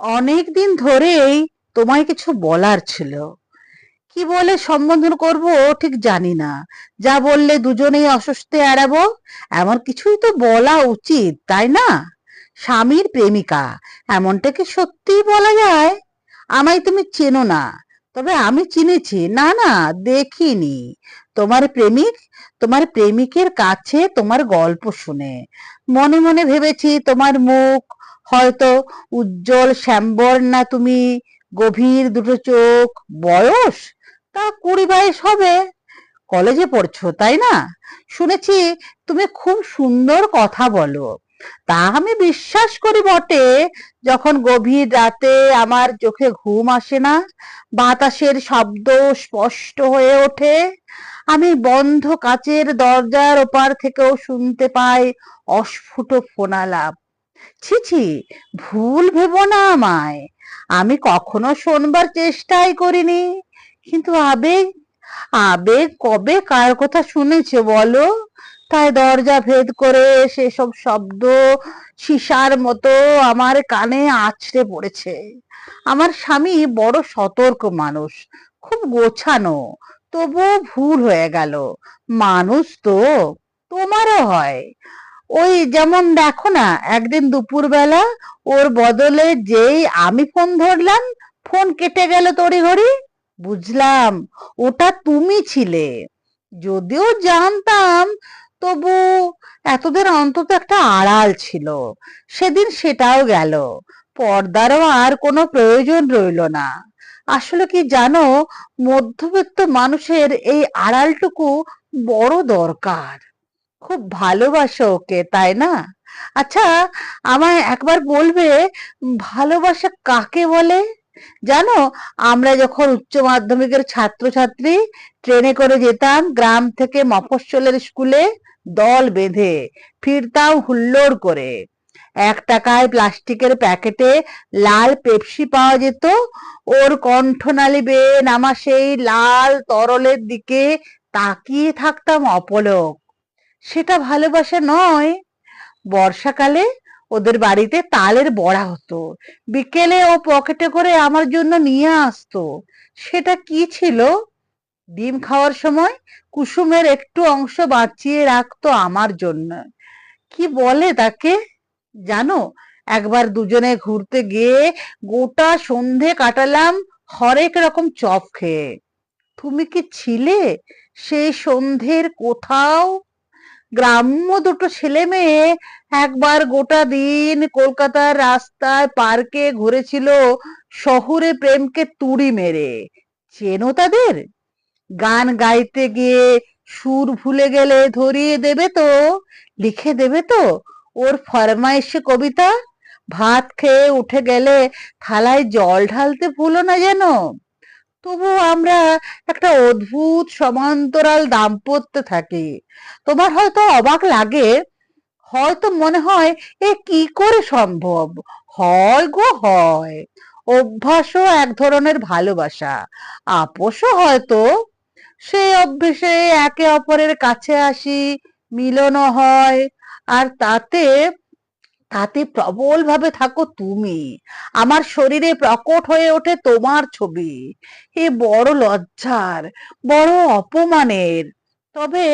অনেক দিন ধরেই তোমায় কিছু বলার ছিল। কি বলে সম্বোধন করব ঠিক জানি না। যা বললে দুজনেই অস্বস্তি এড়াবো, এমন কিছুই তো বলা উচিত, তাই না? স্বামীর প্রেমিকা, এমনটা কি সত্যিই বলা যায়? আমায় তুমি চেনো না, তবে আমি চিনেছি। না না, দেখিনি। তোমার প্রেমিক, তোমার প্রেমিকের কাছে তোমার গল্প শুনে। মনে মনে ভেবেছি তোমার মুখ হয়তো উজ্জ্বল শ্যামবর না তুমি গভীর দুটো চোখ, বয়স? তা কুড়ি বাইশ হবে। কলেজে পড়ছো, তাই না? শুনেছি তুমি খুব সুন্দর কথা বলো। তা আমি বিশ্বাস করি বটে, যখন গভীর রাতে আমার চোখে ঘুম আসে না, বাতাসের শব্দ স্পষ্ট হয়ে ওঠে। আমি বন্ধ কাচের দরজার ওপার থেকেও শুনতে পাই অস্ফুট ফোনালাপ। ছি ছি, ভুল ভেবো না আমায়। আমি কখনো শোনবার চেষ্টাই করিনি। কিন্তু আবেগ আবেগ কবে কার কথা শুনেছে বলো? তাই দরজা ভেদ করে সেসব শব্দ সীসার মতো আমার কানে আছড়ে পড়েছে। আমার স্বামী বড় সতর্ক মানুষ, খুব গোছানো, তবুও ভুল হয়ে গেল। মানুষ তো তোমারও হয়। ওই যেমন দেখো না, একদিন দুপুরবেলা ওর বদলে যেই আমি ফোন ধরলাম ফোন কেটে গেল তড়িঘড়ি। বুঝলাম, ওটা তুমি ছিলে। যদিও জানতাম, তবু এতদের অন্তত একটা আড়াল ছিল। সেদিন সেটাও গেল। পর্দারও আর কোনো প্রয়োজন রইল না। আসলে কি জানো, মধ্যবিত্ত মানুষের এই আড়ালটুকু বড় দরকার। খুব ভালোবাসো ওকে, তাই না? আচ্ছা আমায় একবার বলবে ভালোবাসা কাকে বলে? জানো, আমরা যখন উচ্চ মাধ্যমিকের ছাত্রছাত্রী, ট্রেনে করে যেতাম, গ্রাম থেকে মফস্বলের স্কুলে দল বেঁধে ফিরতাম হুল্লোড় করে। এক টাকায় প্লাস্টিকের প্যাকেটে লাল পেপসি পাওয়া যেত, ওর কণ্ঠনালী বেয়ে নামা সেই লাল তরলের দিকে তাকিয়ে থাকতাম অপলক। সেটা ভালোবাসা নয়। বর্ষাকালে ওদের বাড়িতে তালের বড়া হতো। বিকেলে ও পকেটে করে আমার জন্য নিয়ে আসতো। সেটা কি ছিল? ডিম খাওয়ার সময় কুসুমের একটু অংশ বাঁচিয়ে রাখতো আমার জন্য। কি বলে তাকে? জানো, একবার দুজনে ঘুরতে গিয়ে গোটা সন্ধে কাটালাম হরেক রকম চপ খেয়ে। তুমি কি ছিলে? সেই সন্ধের কোথাও গ্রাম্য দুটো ছেলে মেয়ে একবার গোটা দিন কলকাতার রাস্তায় পার্কে ঘুরেছিল শহুরে প্রেমকে তুড়ি মেরে। চেনো তাদের? গান গাইতে গিয়ে সুর ভুলে গেলে ধরিয়ে দেবে তো, লিখে দেবে তো। ওর ফরমাইশে কবিতা, ভাত খেয়ে উঠে গেলে থালায় জল ঢালতে ভুলো না যেন। তবু আমরা একটা অদ্ভুত সমান্তরাল দাম্পত্য থাকি। তোমার হয়তো অবাক লাগে, হয়তো মনে হয়, এ কি করে সম্ভব? হয় গো হয়। অভ্যাসও এক ধরনের ভালোবাসা। আপোষও হয়তো। সেই অভ্যেসে একে অপরের কাছে আসি, মিলনও হয়। আর তাতে তাতে প্রবল ভাবে থাকো তুমি। আমার শরীরে প্রকট হয়ে ওঠে তোমার ছবি। এ বড় লজ্জার, বড় অপমানের। তবে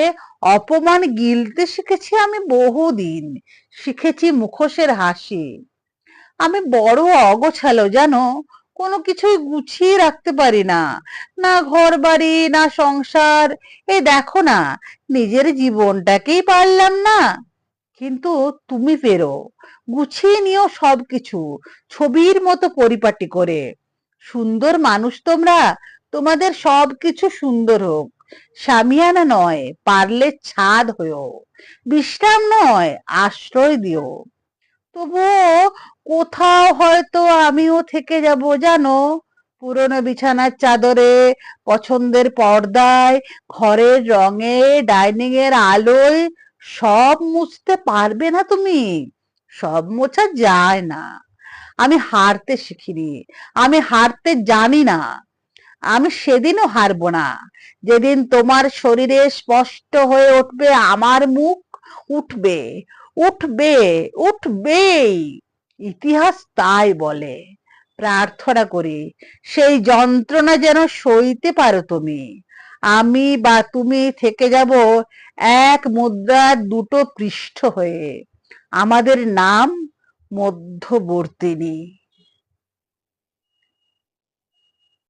অপমান গিলতে শিখেছি আমি বহুদিন। শিখেছি মুখোশের হাসি। আমি বড় অগোছালো, জানো? কোনো কিছুই গুছিয়ে রাখতে পারি না। না ঘর বাড়ি না সংসার। এ দেখো না, নিজের জীবনটাকেই পারলাম না। কিন্তু তুমি পেরো গুছিয়ে নিও সবকিছু, ছবির মতো পরিপাটি করে। সুন্দর মানুষ তোমরা, তোমাদের সবকিছু সুন্দর হোক। সামিয়ানা নয়, পারলে ছাদ হয়েও। বিশ্রাম নয়, আশ্রয় দিও। তবুও কোথাও হয়তো আমিও থেকে যাব, জানো? পুরনো বিছানার চাদরে, পছন্দের পর্দায়, ঘরের রঙে ডাইনিং এর আলোয় সব মুছতে পারবে না তুমি। সব মোছা যায় না। আমি হারতে শিখিনি। আমি হারতে জানি না। আমি সেদিনও হারবো না। যেদিন তোমার শরীরে স্পষ্ট হয়ে উঠবে, আমার মুখ উঠবে। উঠবে, উঠবেই। ইতিহাস তাই বলে। প্রার্থনা করি, সেই যন্ত্রণা যেন সইতে পারো তুমি। আমি বা তুমি থেকে যাব এক মুদ্রার দুটো পৃষ্ঠ হয়ে। আমাদের নাম মধ্যবর্তিনী।